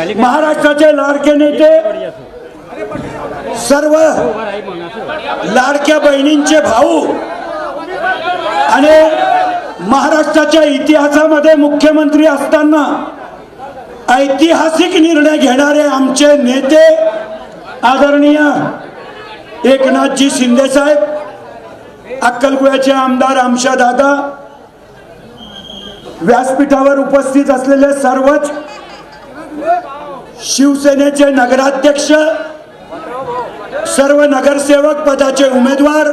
महाराष्ट्राचे लाडके नेते सर्व लाडक्या बहिणींचे भाऊ आणि महाराष्ट्राच्या इतिहासामध्ये मुख्यमंत्री असताना ऐतिहासिक निर्णय घेणारे आमचे नेते आदरणीय एकनाथजी शिंदे साहेब अक्कलकुळ्याचे आमदार आमशा दादा व्यासपीठावर उपस्थित असलेले सर्वच शिवसेनेचे नगराध्यक्ष सर्व नगरसेवक पदाचे उमेदवार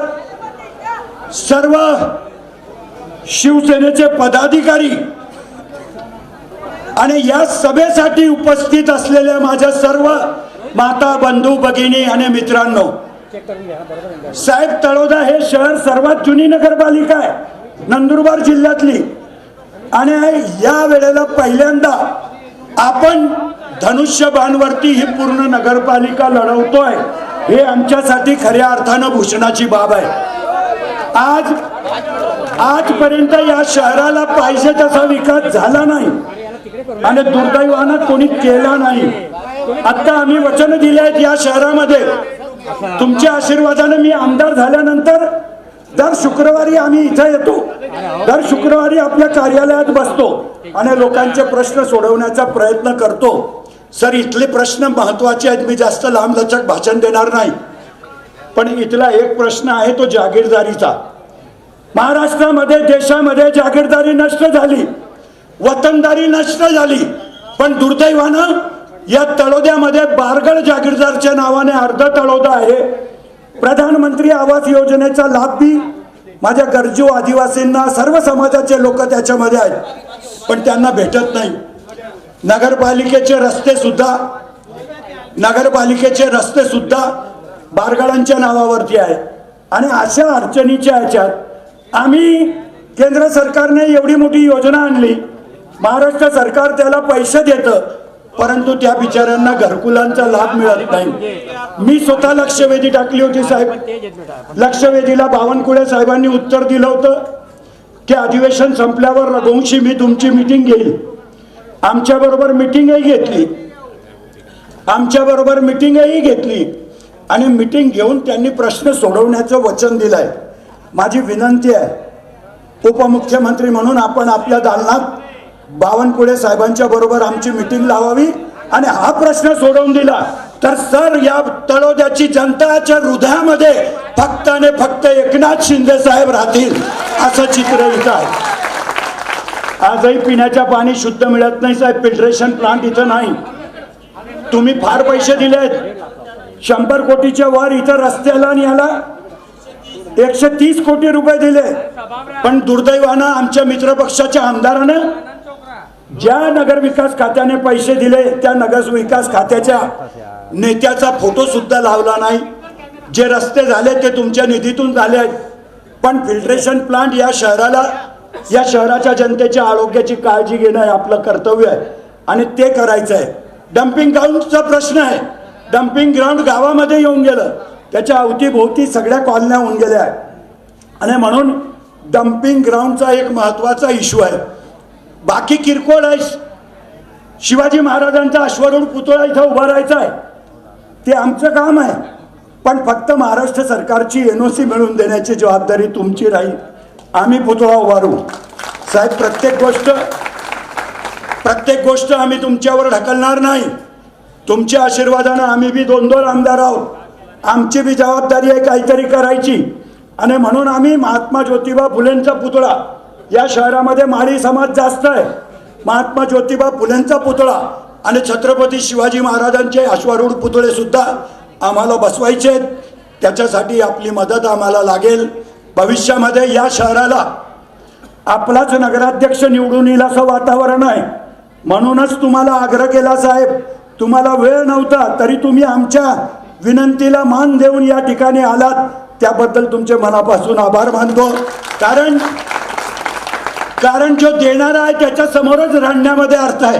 सर्व शिवसेनेचे पदाधिकारी आणि या सभेसाठी उपस्थित असलेल्या माझ्या सर्व माता बंधू भगिनी आणि मित्रांनो साहेब तळोदा हे शहर सर्वात जुनी नगरपालिका आहे नंदुरबार जिल्ह्यातली. आणि या वेळेला पहिल्यांदा आपण धनुष्यबाणवरती ही पूर्ण नगरपालिका लढवतोय हे आमच्यासाठी खऱ्या अर्थानं भूषणाची बाब आहे. आज आजपर्यंत या शहराला पाहिजे तसा विकास झाला नाही आणि दुर्दैवानं कोणी केला नाही. आता आम्ही वचन दिले आहेत या शहरामध्ये. तुमच्या आशीर्वादाने मी आमदार झाल्यानंतर दर शुक्रवारी आम्ही इथं येतो. दर शुक्रवारी आपल्या कार्यालयात बसतो आणि लोकांचे प्रश्न सोडवण्याचा प्रयत्न करतो. सर इथले प्रश्न महत्त्वाचे आहेत. मी जास्त लांब लचक भाषण देणार नाही. पण इथला एक प्रश्न आहे तो जागीरदारीचा. महाराष्ट्रामध्ये देशामध्ये जागीरदारी नष्ट झाली. वतनदारी नष्ट झाली. पण दुर्दैवानं या तळोद्यामध्ये बारगड जागीरदारच्या नावाने अर्ध तळोदा आहे. प्रधानमंत्री आवास योजनेचा लाभ बी माझ्या गरजू आदिवासींना सर्व समाजाचे लोक त्याच्यामध्ये आहेत. पण त्यांना भेटत नाही. नगरपालिकेचे रस्ते सुद्धा नगरपालिकेचे रस्ते सुद्धा बारगडांच्या नावावरती आहे आणि अशा अडचणीच्या ह्याच्यात आम्ही केंद्र सरकारने एवढी मोठी योजना आणली. महाराष्ट्र सरकार त्याला पैसे देतं परंतु त्या बिचाऱ्यांना घरकुलांचा लाभ मिळत नाही. मी स्वतः लक्षवेधी टाकली होती साहेब. लक्षवेधीला बावनकुळे साहेबांनी उत्तर दिलं होतं. की अधिवेशन संपल्यावर रघुवंशी मी तुमची मिटिंग घेईल. आमच्या बरोबर मिटिंगही घेतली. आमच्या बरोबर मिटिंगही घेतली. आणि मिटिंग घेऊन त्यांनी प्रश्न सोडवण्याचं वचन दिलंय. माझी विनंती आहे उपमुख्यमंत्री म्हणून आपण आपल्या दालनात बावनकुळे साहेबांच्या बरोबर आमची मिटिंग लावावी आणि हा प्रश्न सोडवून दिला. तर सर या तळोद्याची जनताच्या हृदयामध्ये फक्त आणि फक्त एकनाथ शिंदे साहेब राहतील असं चित्र इथं आहे. आजही पिण्याच्या पाणी शुद्ध मिळत नाही साहेब. फिल्ट्रेशन प्लांट इथं नाही. तुम्ही फार पैसे दिलेत. शंभर कोटीच्या वर इथं रस्त्याला आणि याला एकशे तीस कोटी रुपये दिले. पण दुर्दैवानं आमच्या मित्रपक्षाच्या आमदारानं ज्या नगर विकास खात्याने पैसे दिले त्या नगर विकास खात्याच्या नेत्याचा फोटो सुद्धा लावला नाही. जे रस्ते झाले ते तुमच्या निधीतून झाले आहेत पण फिल्ट्रेशन प्लांट या शहराला या शहराच्या जनतेच्या आरोग्याची काळजी घेणं हे आपलं कर्तव्य आहे. आणि ते करायचं आहे डम्पिंग ग्राउंडचा प्रश्न आहे. डम्पिंग ग्राउंड गावामध्ये येऊन गेलं. त्याच्या अवतीभोवती सगळ्या कॉलन्या होऊन गेल्या. आहेत आणि म्हणून डम्पिंग ग्राउंडचा एक महत्त्वाचा इश्यू आहे. बाकी किरकोळ आहे. शिवाजी महाराजांचा अश्वरूढ पुतळा इथं उभा राहायचा आहे. ते आमचं काम आहे. पण फक्त महाराष्ट्र सरकारची एन ओ सी मिळवून देण्याची जबाबदारी तुमची राहील. आम्ही पुतळा उभारू साहेब प्रत्येक गोष्ट प्रत्येक गोष्ट आम्ही तुमच्यावर ढकलणार नाही. तुमच्या आशीर्वादानं आम्ही बी दोन दोन आमदार आहोत. आमची बी जबाबदारी आहे काहीतरी करायची. आणि म्हणून आम्ही महात्मा ज्योतिबा फुलेंचा पुतळा या शहरामध्ये माळी समाज जास्त आहे. महात्मा ज्योतिबा फुलेंचा पुतळा आणि छत्रपती शिवाजी महाराजांचे अश्वारूढ पुतळे सुद्धा आम्हाला बसवायचे आहेत. त्याच्यासाठी आपली मदत आम्हाला लागेल. भविष्यामध्ये या शहराला आपलाच नगराध्यक्ष निवडून येईल असं वातावरण आहे. म्हणूनच तुम्हाला आग्रह केला साहेब. तुम्हाला वेळ नव्हता तरी तुम्ही आमच्या विनंतीला मान देऊन या ठिकाणी आलात. त्याबद्दल तुमचे मनापासून आभार मानतो. कारण कारण जो देणारा आहे त्याच्या समोरच राहण्यामध्ये अर्थ आहे.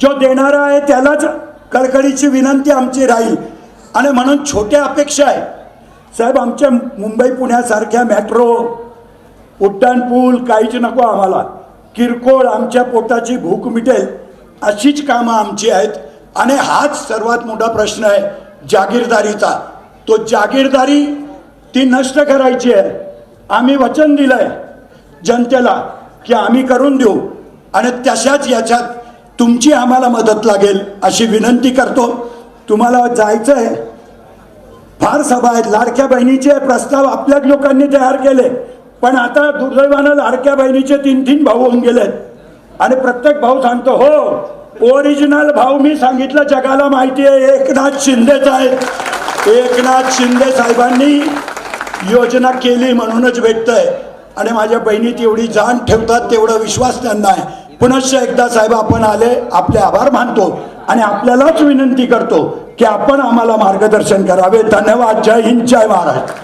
जो देणारा आहे त्यालाच कळकळीची विनंती आमची राहील. आणि म्हणून छोट्या अपेक्षा आहे. साहेब आमच्या मुंबई पुण्यासारख्या मेट्रो उड्डाणपूल काहीच नको आम्हाला. किरकोळ आमच्या पोटाची भूक मिटेल अशीच कामं आमची आहेत. आणि हाच सर्वात मोठा प्रश्न आहे जागीरदारीचा. तो जागीरदारी ती नष्ट करायची आहे. आम्ही वचन दिलं आहे जनतेला की आम्ही करून देऊ. आणि तशाच याच्यात तुमची आम्हाला मदत लागेल अशी विनंती करतो. तुम्हाला जायचं आहे फार सभा आहेत. लाडक्या बहिणीचे प्रस्ताव आपल्याच लोकांनी तयार केले. पण आता दुर्दैवानं लाडक्या बहिणीचे तीन तीन भाऊ होऊन गेले आणि प्रत्येक भाऊ सांगतो हो ओरिजिनल भाऊ मी सांगितलं जगाला माहिती आहे एकनाथ शिंदेच साहेब. एकनाथ शिंदे साहेबांनी योजना केली म्हणूनच भेटतंय. आणि माझ्या बहिणी तेवढी जाण ठेवतात तेवढा विश्वास त्यांना आहे. पुनश्च एकदा साहेब आपण आले आपले आभार मानतो आणि आपल्यालाच विनंती करतो की आपण आम्हाला मार्गदर्शन करावे. धन्यवाद. जय हिंद जय महाराष्ट्र.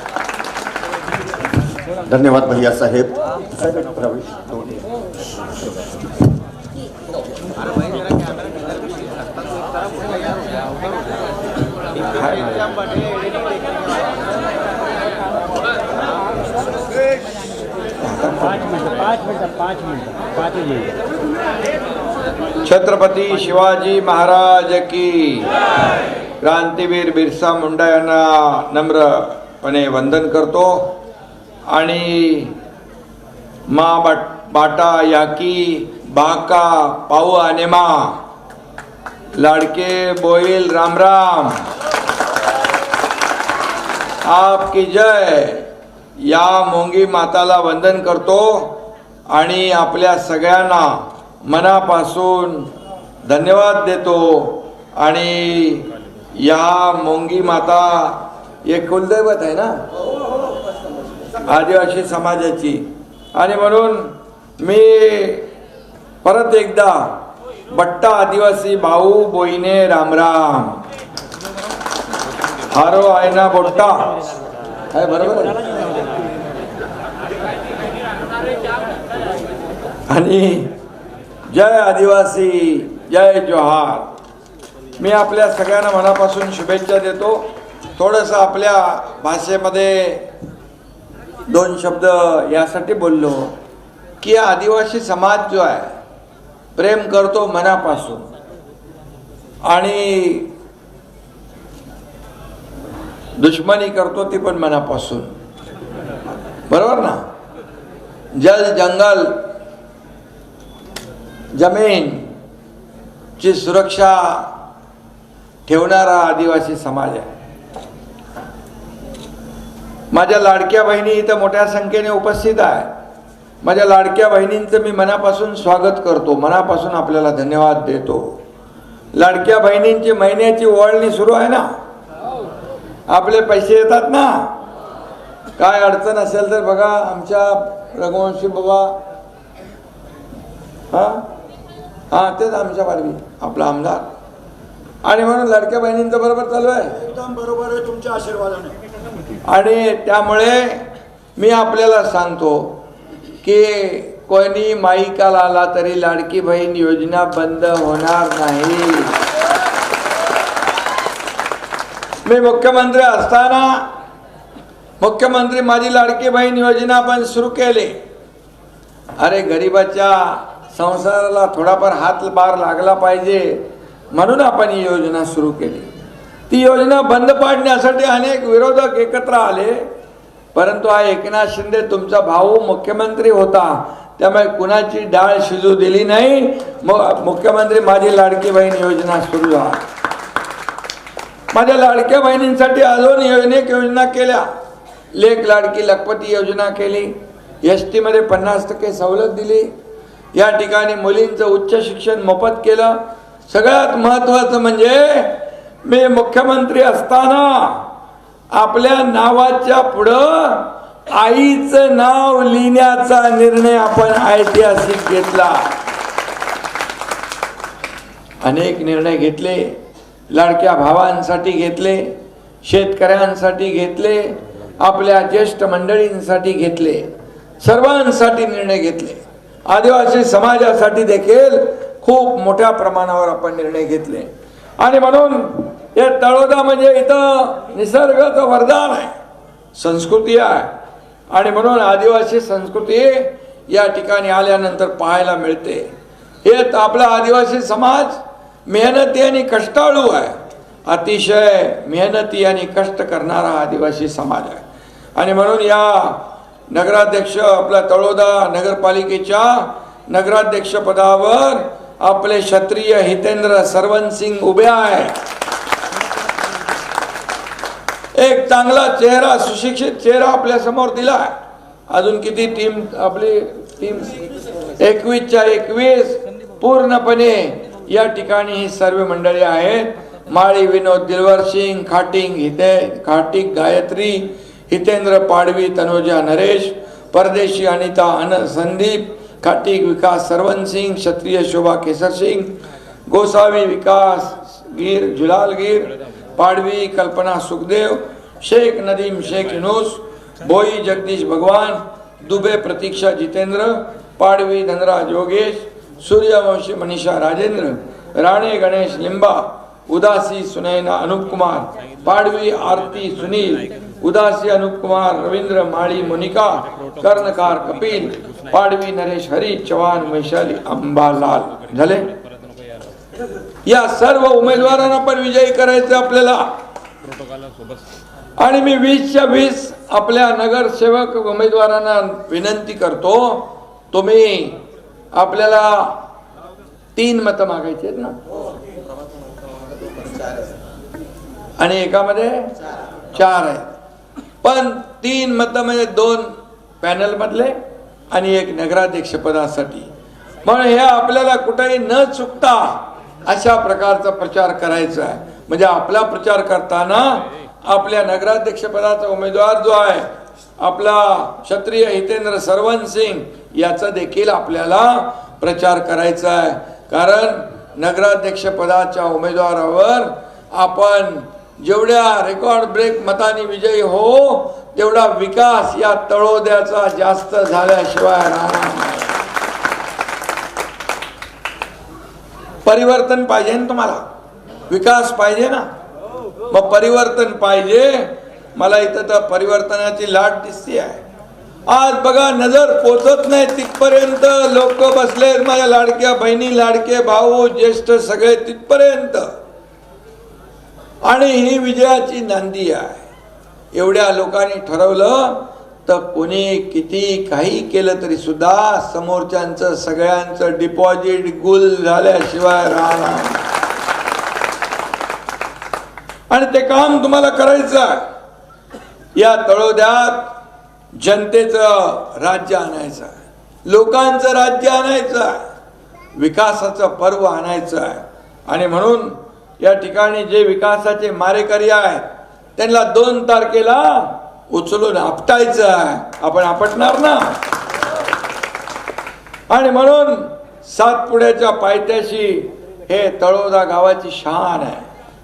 धन्यवाद भैया साहेब. पाच मिनिटं पाच मिनिटं पाच मिनिटं पाच मिनिटं छत्रपती शिवाजी महाराज की क्रांतीवीर बिरसा मुंडा यांना नम्रपणे वंदन करतो. आणि मा बाट बाटा याकी बाका पाऊ आणि मा लाडके बोईल राम राम. आपकी जय. या मोंगी माताला वंदन करतो. आणि आपल्या सगळ्यांना मनापासून धन्यवाद देतो. आणि या मोंगी माता एक कुलदैवत आहे ना? आदिवासी समाजाची. आणि म्हणून मी परत एकदा बट्टा आदिवासी भाऊ बोईने रामराम हारो आहे ना बोट्टा. आहे बरोबर आणि जय आदिवासी जय जोहार. मी आपल्या सगळ्यांना मनापासून शुभेच्छा देतो. थोडंसं आपल्या भाषेमध्ये दोन शब्द यासाठी बोललो. की आदिवासी समाज जो आहे प्रेम करतो मनापासून. आणि दुश्मनी करतो ती पण मनापासून. बरोबर ना? जल जंगल जमीन ची सुरक्षा ठेवणारा आदिवासी समाज आहे. माझ्या लाडक्या बहिणी इथं मोठ्या संख्येने उपस्थित आहे माझ्या लाडक्या बहिणींचं मी मनापासून स्वागत करतो. मनापासून आपल्याला धन्यवाद देतो. लाडक्या बहिणींची महिन्याची ओळणी सुरू आहे ना? आपले पैसे येतात ना? काय अडचण असेल तर बघा आमच्या रघुवंशी बाबा. हा? हा तेच आमच्या पारवी आपला आमदार. आणि म्हणून लाडक्या बहिणींचं बरोबर चालू आहे. एकदम बरोबर आहे तुमच्या आशीर्वादाने. आणि त्यामुळे मी आपल्याला सांगतो की कोणी माईकाला आला तरी लाडकी बहीण योजना बंद होणार नाही. मी मुख्यमंत्री असताना मुख्यमंत्री माझी लाडकी बहीण योजना पण सुरू केली. अरे गरिबाच्या संसाराला थोडाफार हात बार लागला पाहिजे. म्हणून आपण ही योजना सुरू केली. ती योजना बंद पाडण्यासाठी अनेक विरोधक एकत्र आले. परंतु हा एकनाथ शिंदे तुमचा भाऊ मुख्यमंत्री होता. त्यामुळे कुणाची डाळ शिजू दिली नाही. मुख्यमंत्री माझी लाडकी बहीण योजना सुरू झाली. माझ्या लाडक्या बहिणींसाठी अजून अनेक योजना केल्या. लेख लाडकी लखपती योजना केली. एस टीमध्ये पन्नास टक्के सवलत दिली. या ठिकाणी मुलींचं उच्च शिक्षण मोफत केलं. सगळ्यात महत्वाचं म्हणजे मी मुख्यमंत्री असताना आपल्या नावाच्या पुढं आईचं नाव लिहिण्याचा निर्णय आपण ऐतिहासिक घेतला. अनेक निर्णय घेतले लाडक्या भावांसाठी घेतले शेतकऱ्यांसाठी घेतले आपल्या ज्येष्ठ मंडळींसाठी घेतले सर्वांसाठी निर्णय घेतले. आदिवासी समाजासाठी देखील खूप मोठ्या प्रमाणावर आपण निर्णय घेतले. आणि म्हणून हे तळोदा म्हणजे इथं निसर्गाचं वरदान आहे. संस्कृती आहे. आणि म्हणून आदिवासी संस्कृती या ठिकाणी आल्यानंतर पाहायला मिळते. हे आपला आदिवासी समाज मेहनती आणि कष्टाळू आहे. अतिशय मेहनती आणि कष्ट करणारा आदिवासी समाज आहे. आणि म्हणून या नगराध्यक्ष आपल्या तळोदा नगरपालिकेच्या नगराध्यक्षपदावर आपले क्षत्रिय हितेंद्र सरवनसिंग उभे आहे एक चांगला चेहरा सुशिक्षित चेहरा आपल्यासमोर दिला अजून किती टीम आपली टीम एकवीसच्या एकवीस पूर्णपणे या ठिकाणी ही सर्व मंडळी आहेत. माळी विनोद दिलवर सिंग खाटिंग हिते खाटिक गायत्री हितेंद्र पाडवी तनुजा नरेश परदेशी अनिता अन संदीप खाटिक विकास सरवन सिंग क्षत्रिय शोभा केसर सिंग गोसावी विकास गिर जुलाल गिर पाडवी कल्पना सुखदेव शेख नदीम शेख युनुस भोई जगदीश भगवान दुबे प्रतीक्षा जितेंद्र पाडवी धनराज योगेश सूर्यवंशी मनीषा राजेंद्र राणे गणेश लिंबा उदासी सुनैना अनुप कुमार पाडवी आरती सुनील उदासी अनुप कुमार रवींद्र माळी मोनिका कर्णकार कपिल पाडवी नरेश हरी चव्हाण वैशाली अंबालाल. झाले? या सर्व उमेदवारांना पण विजयी करायचं आपल्याला. आणि मी वीसच्या वीस आपल्या नगरसेवक उमेदवारांना विनंती करतो तुम्ही आपल्याला तीन मतं मागायची आहेत ना? आणि एकामध्ये चार आहेत. पण तीन मतं म्हणजे दोन पॅनलमधले आणि एक नगराध्यक्षपदासाठी. म्हणून हे आपल्याला कुठेही न चुकता अशा प्रकारचा प्रचार करायचा आहे. म्हणजे आपला प्रचार करताना आपल्या नगराध्यक्षपदाचा उमेदवार जो आहे आपला क्षत्रिय हितेंद्र सरवन सिंग याचा देखील आपल्याला प्रचार करायचा आहे. कारण नगराध्यक्षपदाच्या उमेदवारावर आपण जेवढ्या रेकॉर्ड ब्रेक मताने विजयी हो तेवढा विकास या तळोद्याचा जास्त झाल्याशिवाय परिवर्तन पाहिजे ना तुम्हाला? विकास पाहिजे ना? मग परिवर्तन पाहिजे. मला इथं तर परिवर्तनाची लाट दिसते आहे आज बघा नजर पोचत नाही तिथपर्यंत. लोक बसले माझ्या लाडक्या बहिणी लाडके भाऊ ज्येष्ठ सगळे तिथपर्यंत. आणि ही विजयाची नांदी आहे. एवढ्या लोकांनी ठरवलं तर कोणी किती काही केलं तरी सुद्धा समोरच्यांचं सगळ्यांचं डिपॉझिट गुल झाल्याशिवाय राहणार आणि ते काम तुम्हाला करायचं आहे. या तळोद्यात जनतेचं राज्य आणायचं आहे. लोकांचं राज्य आणायचं आहे. विकासाचं पर्व आणायचं आहे. आणि म्हणून या ठिकाणी जे विकासाचे मारेकरी आहेत त्यांना दोन तारखेला उचलून आपटायचं आहे. आपण आपटणार ना? आणि म्हणून सातपुड्याच्या पायथ्याशी हे तळोदा गावाची शान आहे.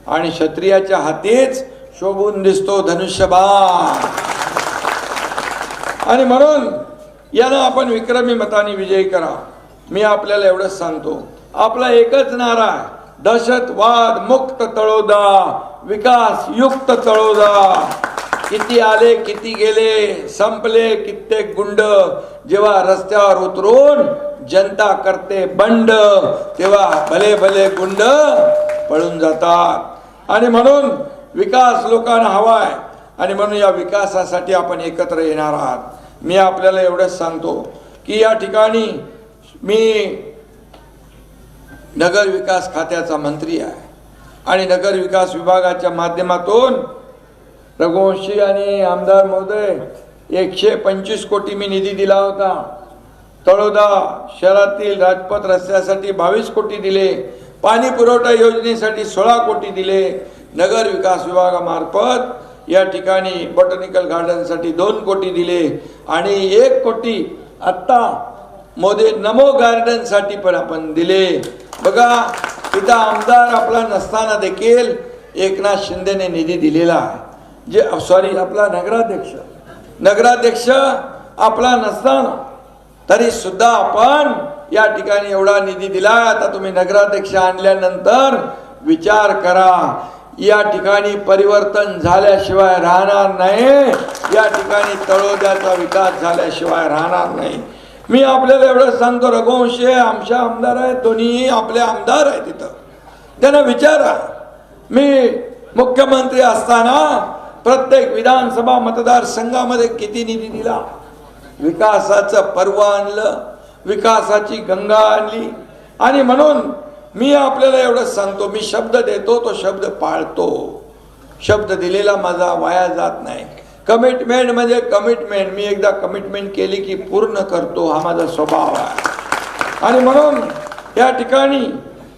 आणि क्षत्रियाच्या हातीच शोभून दिसतो धनुष्यबाण. आणि म्हणून यानं आपण विक्रमी मताने विजयी करा. मी आपल्याला एवढंच सांगतो. आपला एकच नारा आहे. दहशतवाद मुक्त तळोदा विकास युक्त तळोदा. किती आले किती गेले संपले कित्येक गुंड. जेव्हा रस्त्यावर उतरून जनता करते बंड तेव्हा भले भले गुंड पळून जातात. आणि म्हणून विकास लोकांना हवाय. आणि म्हणून या विकासासाठी आपण एकत्र येणार आहात. मी आपल्याला एवढंच सांगतो की या ठिकाणी मी नगर विकास खात्याचा मंत्री आहे. आणि नगर विकास विभागाच्या माध्यमातून रघुवंशी आणि आमदार महोदय एकशे पंचवीस कोटी मी निधी दिला होता. तळोदा शहरातील राजपथ रस्त्यासाठी बावीस कोटी दिले. पाणी पुरवठा योजनेसाठी सोळा कोटी दिले. नगर विकास विभागामार्फत या ठिकाणी बॉटनिकल गार्डनसाठी दोन कोटी दिले. आणि एक कोटी आत्ता मोदी नमो गार्डनसाठी पण आपण दिले. बघा तिथं आमदार आपला नसताना देखील एकनाथ शिंदेने निधी दिलेला आहे. जे सॉरी आपला नगराध्यक्ष. नगराध्यक्ष आपला नसताना तरी सुद्धा आपण या ठिकाणी एवढा निधी दिला आता तुम्ही नगराध्यक्ष आणल्यानंतर विचार करा. या ठिकाणी परिवर्तन झाल्याशिवाय राहणार नाही. या ठिकाणी तळोद्याचा विकास झाल्याशिवाय राहणार नाही. मी आपल्याला एवढं सांगतो रघुवंशी आहे, आमच्या आमदार आहेत दोन्ही आपले आमदार आहेत तिथं त्यांना विचारा. मी मुख्यमंत्री असताना प्रत्येक विधानसभा मतदारसंघामध्ये किती निधी दिला? विकासाचं पर्व आणलं विकासाची गंगा आणली. आणि म्हणून मी आपल्याला एवढं सांगतो मी शब्द देतो तो शब्द पाळतो. शब्द दिलेला माझा वाया जात नाही. कमिटमेंट म्हणजे कमिटमेंट मी एकदा कमिटमेंट केली की पूर्ण करतो. हा माझा स्वभाव आहे. आणि म्हणून या ठिकाणी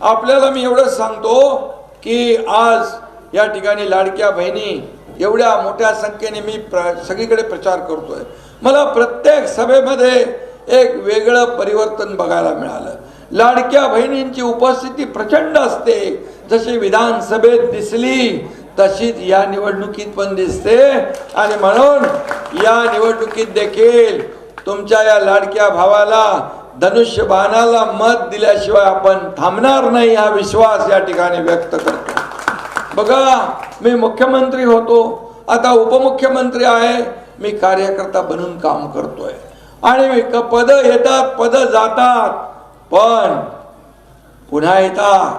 आपल्याला मी एवढंच सांगतो की आज या ठिकाणी लाडक्या बहिणी एवढ्या मोठ्या संख्येने मी प्र सगळीकडे प्रचार करतोय. मला प्रत्येक सभेमध्ये एक वेगळं परिवर्तन बघायला मिळालं. लाडक्या बहिणींची उपस्थिती प्रचंड असते. जशी विधानसभेत दिसली तशीच या निवडणुकीत पण दिसते. आणि म्हणून या निवडणुकीत देखील तुमच्या या लाडक्या भावाला धनुष्य बाणाला मत दिल्याशिवाय आपण थांबणार नाही हा विश्वास या ठिकाणी व्यक्त करतो. बघा मी मुख्यमंत्री होतो. आता उपमुख्यमंत्री आहे. मी कार्यकर्ता बनून काम करतोय. आणि पद येतात पद जातात. पण पुन्हा येतात.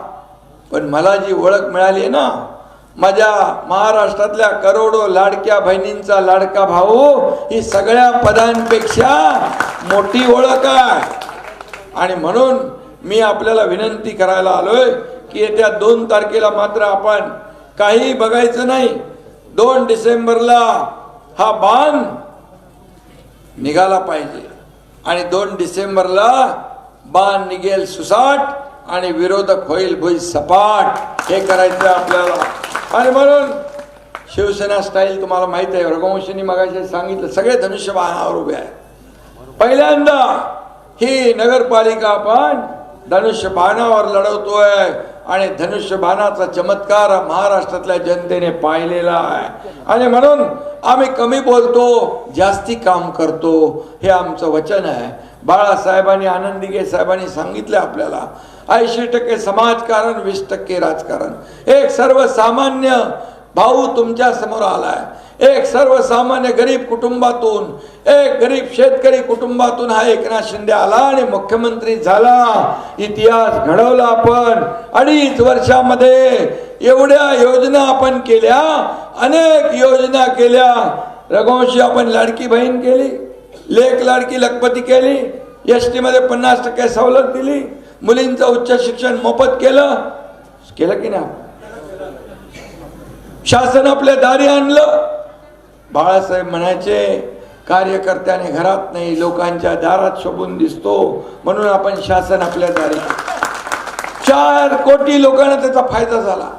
पण मला जी ओळख मिळाली ना माझ्या महाराष्ट्रातल्या करोडो लाडक्या बहिणींचा लाडका भाऊ ही सगळ्या पदांपेक्षा मोठी ओळख आहे. आणि म्हणून मी आपल्याला विनंती करायला आलोय की येत्या दोन तारखेला मात्र आपण काही बघायचं नाही. दोन डिसेंबरला हा बाण निघाला पाहिजे. आणि दोन डिसेंबरला बाण निघेल सुसाट. आणि विरोधक होईल भुई सपाट. हे करायचं आपल्याला. आणि म्हणून शिवसेना स्टाईल तुम्हाला माहीत आहे. रघुवंशींनी मगाशी सांगितलं सगळे धनुष्य बाणावर उभे आहे पहिल्यांदा ही नगरपालिका आपण धनुष्य बाणावर लढवतोय. आणि धनुष्य बाणाचा चमत्कार महाराष्ट्रातल्या जनतेने पाहिलेला आहे. आणि म्हणून आम्ही कमी बोलतो जास्ती काम करतो. हे आमचं वचन आहे. बाळासाहेबांनी आनंदीगे साहेबांनी सांगितलं आपल्याला. ऐंशी टक्के समाजकारण वीस टक्के राजकारण. एक सर्वसामान्य भाऊ तुमच्यासमोर आलाय. एक सर्वसामान्य गरीब कुटुंबातून एक गरीब शेतकरी कुटुंबातून हा एकनाथ शिंदे आला आणि मुख्यमंत्री झाला. इतिहास घडवला आपण. अडीच वर्षामध्ये एवढ्या योजना आपण केल्या अनेक योजना केल्या. रघुवंशी आपण लाडकी बहीण केली लेख लाडकी लखपती केली एस टीमध्ये पन्नास टक्के सवलत दिली. मुलींचं उच्च शिक्षण मोफत केलं. केलं की नाही? शासन आपल्या दारी आणलं. बाळासाहेब म्हणायचे कार्यकर्त्याने घरात नाही लोकांच्या दारात शोभून दिसतो. म्हणून आपण शासन आपल्या दारी चार कोटी लोकांना त्याचा फायदा झाला.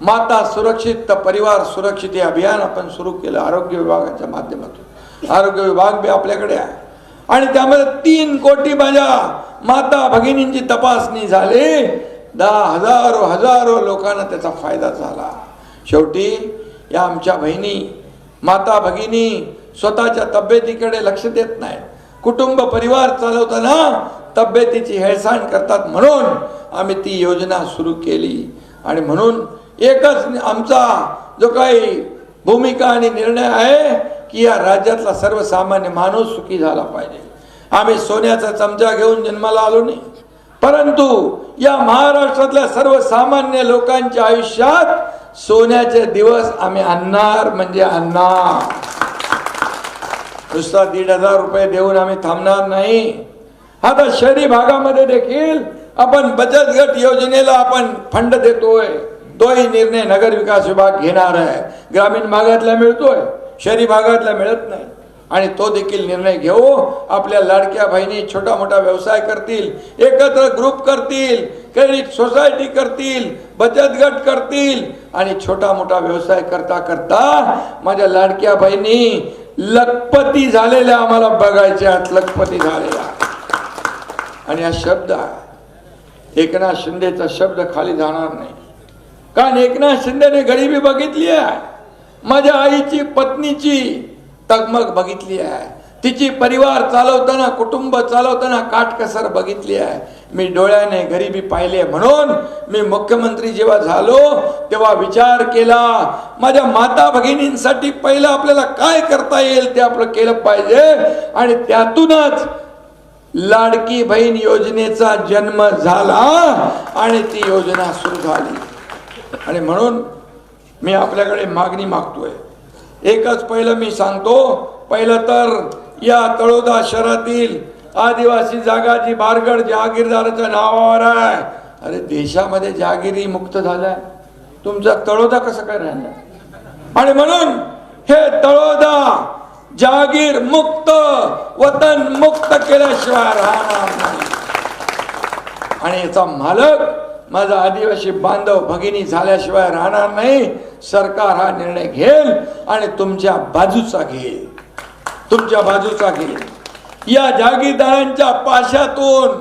माता सुरक्षित तर परिवार सुरक्षित हे अभियान आपण सुरू केलं आरोग्य विभागाच्या माध्यमातून. आरोग्य विभाग बी आपल्याकडे आहे. आणि त्यामध्ये तीन कोटी माझ्या माता भगिनींची तपासणी झाली. दहा हजारो हजारो लोकांना त्याचा फायदा झाला. शेवटी या आमच्या बहिणी माता भगिनी स्वतःच्या तब्येतीकडे लक्ष देत नाहीत. कुटुंब परिवार चालवताना तब्येतीची हेळसांड करतात म्हणून आम्ही ती योजना सुरू केली. आणि म्हणून एकच आमचा जो काही भूमिका आणि निर्णय आहे की या राज्यातला सर्वसामान्य माणूस सुखी झाला पाहिजे. आम्ही सोन्याचा चमचा घेऊन जन्माला आलो नाही. परंतु या महाराष्ट्रातल्या सर्वसामान्य लोकांच्या आयुष्यात सोन्याचे दिवस आम्ही आणणार म्हणजे आणणार. नुसता दीड हजार रुपये देऊन आम्ही थांबणार नाही. आता शहरी भागामध्ये देखील आपण बचत गट योजनेला आपण फंड देतोय. तोही निर्णय नगर विकास विभाग घेणार आहे. ग्रामीण भागातला मिळतोय. शहरी भागातला मिळत नाही. आणि तो देखील निर्णय घेऊ आपल्या लाडक्या बहिणी छोटा मोठा व्यवसाय करतील एकत्र ग्रुप करतील क्रेडिट सोसायटी करतील बचत गट करतील आणि छोटा मोठा व्यवसाय करता करता माझ्या लाडक्या बहिणी लखपती झालेल्या आम्हाला बघायच्या आहेत लखपती झालेल्या. आणि हा शब्द एकनाथ शिंदेचा शब्द खाली जाणार नाही. कारण एकनाथ शिंदेने गरिबी बघितली आहे. माझ्या आईची पत्नीची तगमग बघितली आहे. तिची परिवार चालवताना कुटुंब चालवताना काटकसर बघितली आहे. मी डोळ्याने गरिबी पाहिले म्हणून मी मुख्यमंत्री जेव्हा झालो तेव्हा विचार केला माझ्या माता भगिनींसाठी पहिलं आपल्याला काय करता येईल ते आपलं केलं पाहिजे आणि त्यातूनच लाडकी बहीण योजनेचा जन्म झाला आणि ती योजना सुरू झाली. आणि म्हणून मी आपल्याकडे मागणी मागतोय. एकच पहिलं मी सांगतो पहिलं तर या तळोदा शहरातील आदिवासी जागा जी बारगड जहागीरदाराच्या नावावर आहे. अरे देशामध्ये जहागिरी मुक्त झालाय. तुमचा तळोदा कसं काय राहिला? आणि म्हणून हे तळोदा जहागीर मुक्त वतन मुक्त केल्याशिवाय राहणार नाही. आणि याचा मालक माझा आदिवासी बांधव भगिनी झाल्याशिवाय राहणार नाही. सरकार हा निर्णय घेईल आणि तुमच्या बाजूचा घेईल. तुमच्या बाजूचा घेईल. या जागीरदारांच्या पाशातून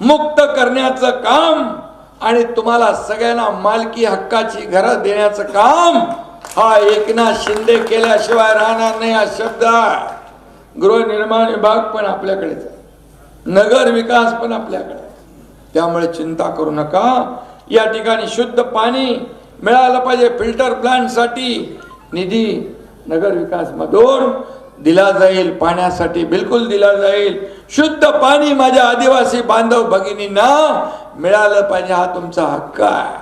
मुक्त करण्याचं काम आणि तुम्हाला सगळ्यांना मालकी हक्काची घरं देण्याचं काम हा एकनाथ शिंदे केल्याशिवाय राहणार नाही हा शब्द. गृहनिर्माण विभाग पण आपल्याकडेच नगर विकास पण आपल्याकडे त्यामुळे चिंता करू नका. या ठिकाणी शुद्ध पाणी मिळालं पाहिजे. फिल्टर प्लांटसाठी निधी नगरविकासमधून दिला जाईल. पाण्यासाठी बिलकुल दिला जाईल. शुद्ध पाणी माझ्या आदिवासी बांधव भगिनींना मिळालं पाहिजे. हा तुमचा हक्क आहे.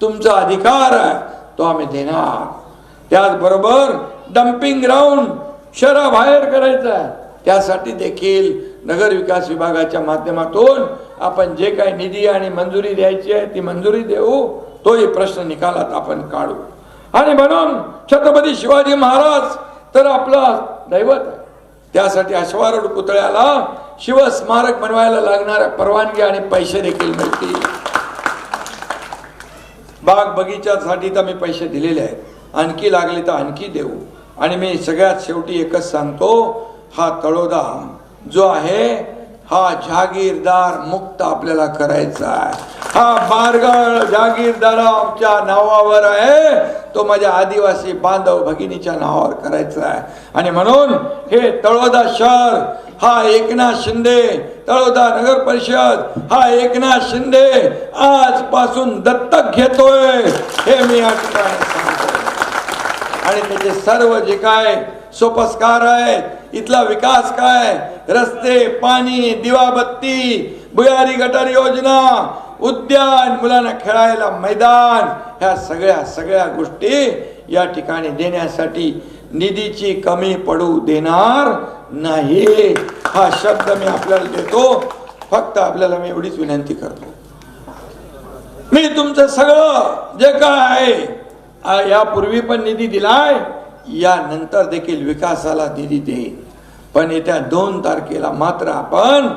तुमचा अधिकार आहे. तो आम्ही देणार. त्याचबरोबर डम्पिंग ग्राउंड शहराबाहेर करायचं आहे. त्यासाठी देखील नगर विकास विभागाच्या माध्यमातून आपण जे काही निधी आणि मंजुरी द्यायची आहे ती मंजुरी देऊ. तोही प्रश्न निकालात आपण काढू. आणि म्हणून छत्रपती शिवाजी महाराज तर आपला दैवत आहे. त्यासाठी अश्वारूढ पुतळ्याला शिवस्मारक बनवायला लागणाऱ्या परवानगी आणि पैसे देखील मिळतील. बाग बगीच्यासाठी तर मी पैसे दिलेले आहेत. आणखी लागले तर आणखी देऊ. आणि मी सगळ्यात शेवटी एकच सांगतो हा तळोदा जो आहे हा जहागीरदार मुक्त आपल्याला करायचा आहे. हा बारगळ जहागीरदाराच्या नावावर आहे. तो माझ्या आदिवासी बांधव भगिनीच्या नावावर करायचा आहे. आणि म्हणून हे तळोदा शहर हा एकनाथ शिंदे तळोदा नगर परिषद हा एकनाथ शिंदे आजपासून दत्तक घेतोय. हे मी या ठिकाणी सांगतो आणि त्याचे सर्व जे काय सोपस्कार आहेत इथला विकास काय? रस्ते पाणी दिवाबत्ती भुयारी गटर योजना उद्यान मुलांना खेळायला मैदान ह्या सगळ्या सगळ्या गोष्टी या ठिकाणी देण्यासाठी निधीची कमी पडू देणार नाही. हा शब्द मी आपल्याला देतो. फक्त आपल्याला मी एवढीच विनंती करतो. मी तुमचं सगळं जे काय आहे यापूर्वी पण निधी दिलाय. यानंतर देखील विकासाला निधी देईल पण येत्या दोन तारखेला मात्र आपण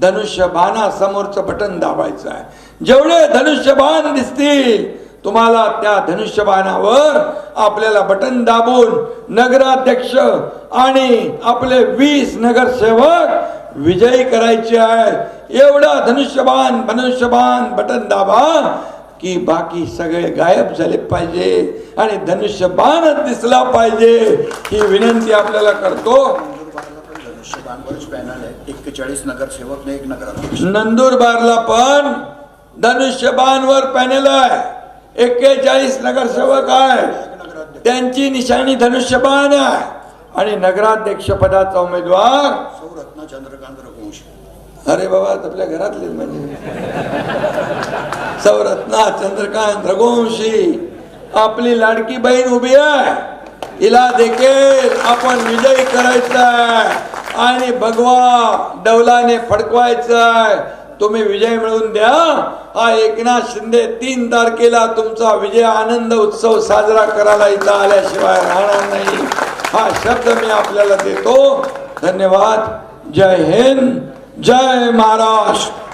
धनुष्यबाणा समोरचं बटन दाबायचं आहे. जेवढे धनुष्यबाण दिसतील तुम्हाला त्या धनुष्यबाणावर आपल्याला बटन दाबून नगराध्यक्ष आणि आपले वीस नगरसेवक विजयी करायचे आहेत. एवढा धनुष्यबाण धनुष्यबाण बटन दाबा की बाकी सगळे गायब झाले पाहिजे आणि धनुष्यबाणच दिसला पाहिजे ही विनंती आपल्याला करतो. धनुष्यबाणवरच पॅनल आहे एक्केचाळीस नगरसेवक ने एक नगराध्यक्ष. नंदुरबारला पण धनुष्यबाणवर पॅनेल आहे. एक्केचाळीस नगरसेवक आहे त्यांची निशाणी धनुष्यबाण आहे. आणि नगराध्यक्ष पदाचा उमेदवार सौरत्न चंद्रकांत रघुवंशी. अरे बाबा आपल्या घरातले म्हणजे. सौरत्ना चंद्रकांत रघुवंशी आपली लाडकी बहीण उभी आहे. हिला देखील आपण विजयी करायचा आहे आणि भगवा डौलाने फडकवायचा आहे तुम्ही विजय मिळवून द्या. हा एकनाथ शिंदे तीन तारखेला तुमचा विजय आनंद उत्सव साजरा करायला इथं आल्याशिवाय राहणार नाही. हा शब्द मी आपल्याला देतो. धन्यवाद. जय हिंद. जय महाराष्ट्र